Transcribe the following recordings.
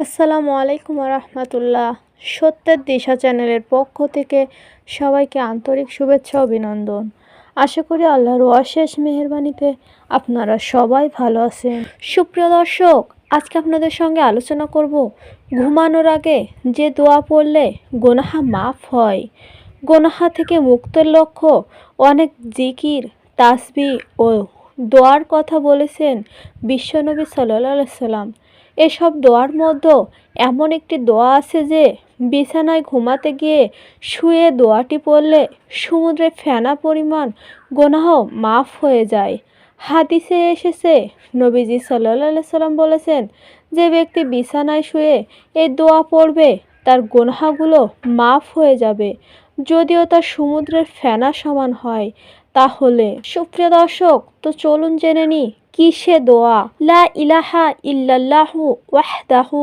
আসসালামু আলাইকুম রহমতুল্লাহ সত্যের দিশা চ্যানেলের পক্ষ থেকে সবাইকে আন্তরিক শুভেচ্ছা অভিনন্দন। আশা করি আল্লাহর অশেষ মেহরবানিতে আপনারা সবাই ভালো আছেন। সুপ্রিয় দর্শক, আজকে আপনাদের সঙ্গে আলোচনা করব ঘুমানোর আগে যে দোয়া পড়লে গোনাহা মাফ হয়। গোনাহা থেকে মুক্তের লক্ষ্য, অনেক জিকির, তাসবি ও দোয়ার কথা বলেছেন বিশ্বনবী সাল্লাহ সাল্লাম এসব দোয়ার মধ্যে এমন একটি দোয়া আছে যে, বিছানায় ঘুমাতে গিয়ে শুয়ে দোয়াটি পড়লে সমুদ্রে ফেনা পরিমাণ গোনাহ মাফ হয়ে যায়। হাদিসে এসেছে, নবীজি সাল্লা সাল্লাম বলেছেন, যে ব্যক্তি বিছানায় শুয়ে এই দোয়া পড়বে, তার গোনাহাগুলো মাফ হয়ে যাবে। যদিও তার সমুদ্রের ফেনা সমান হয়, তাহলে সুপ্রিয় দর্শক, তো চলুন জেনে নি কি সে দোয়া? লা ইলাহা ইল্লাল্লাহু ওয়াহদাহু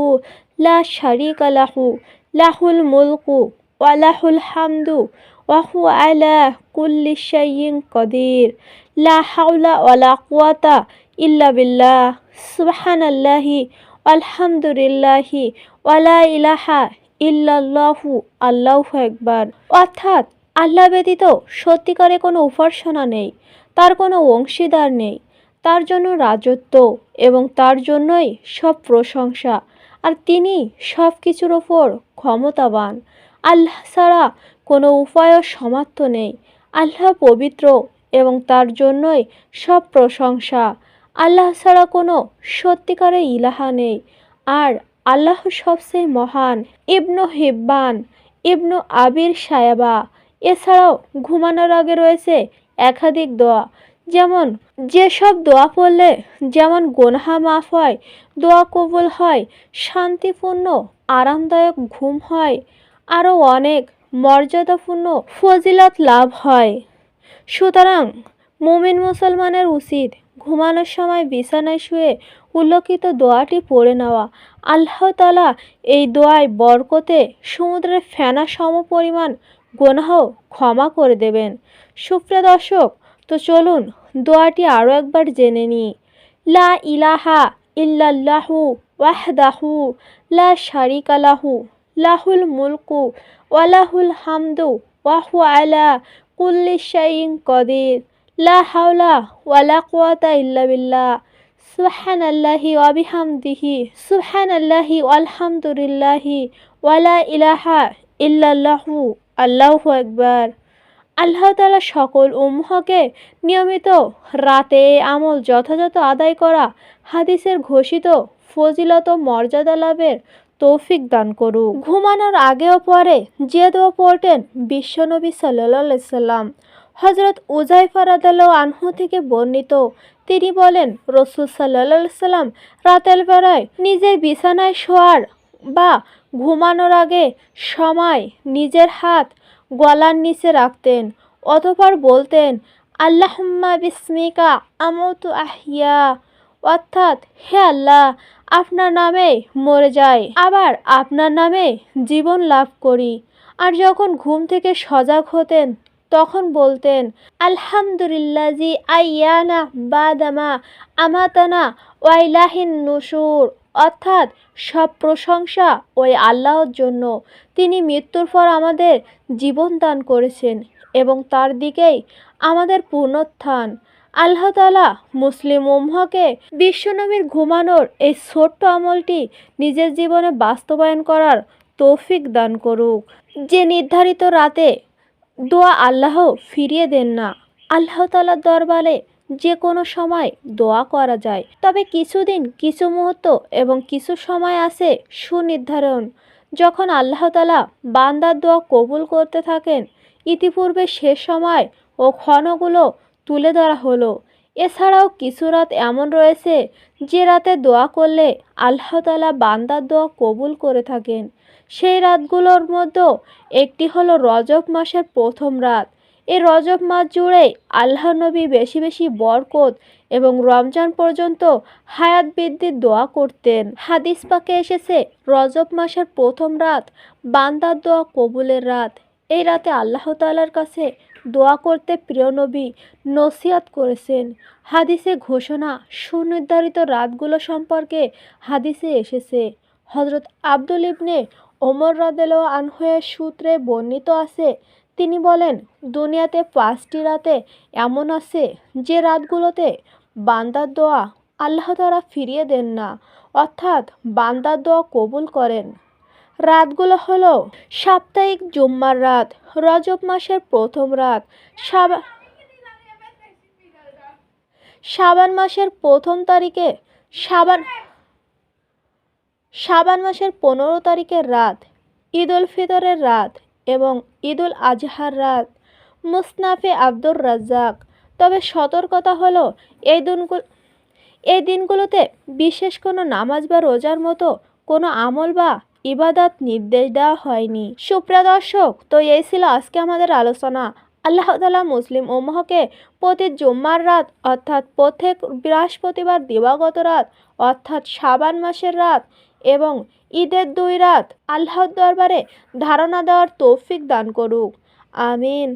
লা শারিকা লাহু, লাহুল মুলকু ওয়ালাহুল হামদু ওয়াহু আলা কুল্লি শাইইন কদির। লা হাওলা ওয়ালা কুওয়াতা ইল্লা বিল্লাহ। সুবহানাল্লাহি আলহামদুলিল্লাহি ওয়ালা ইলাহা ইল্লাল্লাহু, আল্লাহু একবার অর্থাৎ আল্লাহ ব্যতীত সত্যিকারে কোনো উপাসনা নেই, তার কোনো অংশীদার নেই। তার জন্য রাজত্ব এবং তার জন্যই সব প্রশংসা। আর তিনি সব কিছুর ওপর ক্ষমতাবান। আল্লাহ ছাড়া কোনো উপায়ও সমাপ্ত নেই। আল্লাহ পবিত্র এবং তার জন্যই সব প্রশংসা। আল্লাহ ছাড়া কোনো সত্যিকারে ইলাহা নেই। আর আল্লাহ সবচেয়ে মহান ইবনু হিব্বান, ইবনু আবির সায়াবা। এছাড়াও ঘুমানোর আগে রয়েছে একাধিক দোয়া। যেমন, যেসব দোয়া পড়লে যেমন গোনহা মাফ হয়, দোয়া কবুল হয়, শান্তিপূর্ণ, আরামদায়ক ঘুম হয়, আরও অনেক মর্যাদাপূর্ণ ফজিলত লাভ হয়। সুতরাং মুমিন মুসলমানের উচিত ঘুমানোর সময় বিছানায় শুয়ে উল্লেখিত দোয়াটি পড়ে নেওয়া। আল্লাহ তালা এই দোয়ায় বরকতে সমুদ্রের ফেনা সম পরিমাণ গোনাহ ক্ষমা করে দেবেন। সুপ্রিয় দর্শক তো চলুন দোয়াটি আরও একবার জেনে নিই। লা ইলাহা ইল্লাল্লাহু ওয়াহদাহু লা শারিকা লাহু, লাহুল মুলকু ওয়ালাহুল হামদু ওয়াহু আলা কুল্লি শাইইন কদির। লা হাওলা ওয়ালা কুওয়াতা ইল্লা বিল্লাহ। সুবহানাল্লাহি ওয়া বিহামদিহি, সুবহানাল্লাহি আলহামদুলিল্লাহি ওয়ালা ইলাহা ইল্লাল্লাহু, আল্লাহু একবার আল্লাহ তালা সকল উম্মহকে নিয়মিত রাতে আমল যথাযথ আদায় করা, হাদিসের ঘোষিত ফজিলত ও মর্যাদা লাভের তৌফিক দান করুক। ঘুমানোর আগেও পরে যে দোয়া পড়তেন বিশ্বনবী সাল্লা সাল্লাম। হজরত উজাইফা রাদাল্লাহ আনহু থেকে বর্ণিত, তিনি বলেন, রসুল সাল্লা সাল্লাম রাতের বেলায় নিজের বিছানায় শোয়ার বা ঘুমানোর আগে সময় নিজের হাত গলার নিচে রাখতেন অতপর বলতেন, আল্লাহম্মা বিস্মিকা আমতু আহিয়া। অর্থাৎ, হে আল্লাহ, আপনার নামে মরে যায় আবার আপনার নামে জীবন লাভ করি। আর যখন ঘুম থেকে সজাগ হতেন, তখন বলতেন, আলহামদুলিল্লাহ জি আইয়ানা বাদামা আমাতানা ওয়াইলাহিন নুসুর। অর্থাৎ সব প্রশংসা ওই আল্লাহর জন্য। তিনি মৃত্যুর পর আমাদের জীবন দান করেছেন এবং তার দিকেই আমাদের পুনরুত্থান আল্লাহ তালা মুসলিম উম্মকে বিশ্বনবীর ঘুমানোর এই ছোট্ট আমলটি নিজের জীবনে বাস্তবায়ন করার তৌফিক দান করুক। যে নির্ধারিত রাতে দোয়া আল্লাহ ফিরিয়ে দেন না। আল্লাহ তালার দরবারে যে কোনো সময় দোয়া করা যায়। তবে কিছুদিন, কিছু মুহূর্ত এবং কিছু সময় আছে সুনির্ধারণ। যখন আল্লাহ তালা বান্দার দোয়া কবুল করতে থাকেন, ইতিপূর্বে সে সময় ও ক্ষণগুলো তুলে ধরা হলো। এছাড়াও কিছু রাত এমন রয়েছে যে রাতে দোয়া করলে আল্লাহ তালা বান্দার দোয়া কবুল করে থাকেন। সেই রাতগুলোর মধ্যে একটি হলো রজব মাসের প্রথম রাত। এই রজব মাস জুড়ে আল্লাহ নবী বেশি বেশি বরকত এবং রমজান পর্যন্ত হায়াত বৃদ্ধির দোয়া করতেন। হাদিস পাকে এসেছে, রজব মাসের প্রথম রাত বান্দার দোয়া কবুলের রাত। এই রাতে আল্লাহ তালার কাছে দোয়া করতে প্রিয় নবী নসিয়াত করেছেন। হাদিসে ঘোষণা, সুনির্ধারিত রাতগুলো সম্পর্কে হাদিসে এসেছে। হজরত আব্দুল ইবনে ওমর রদেল আনহুয়ের সূত্রে বর্ণিত আছে তিনি বলেন, দুনিয়াতে পাঁচটি রাতে এমন আছে যে রাতগুলোতে বান্দার দোয়া আল্লাহ তারা ফিরিয়ে দেন না, অর্থাৎ বান্দার দোয়া কবুল করেন। রাতগুলো হলো সাপ্তাহিক জুম্মার রাত, রজব মাসের প্রথম রাত সাবান মাসের প্রথম তারিখে সাবান সাবান মাসের পনেরো তারিখের রাত ঈদ উল ফিতরের রাত এবং ঈদ উল আজহার রাত। মুসনাফে আব্দুর রাজ্জাক। তবে সতর্কতা হলো, এই দিনগুলো, এই দিনগুলোতে বিশেষ কোনো নামাজ বা রোজার মতো কোনো আমল বা ইবাদত নির্দেশ দেওয়া হয়নি। সুপ্রিয় দর্শক, তো এই ছিল আজকে আমাদের আলোচনা। আল্লাহ তালা মুসলিম ওমহকে প্রতি জুম্মার রাত, অর্থাৎ প্রত্যেক বৃহস্পতিবার দিবাগত রাত, অর্থাৎ সাবান মাসের রাত এবং ঈদের দুই রাত আল্লাহর দরবারে ধারণা দেওয়ার তৌফিক দান করুক। আমিন।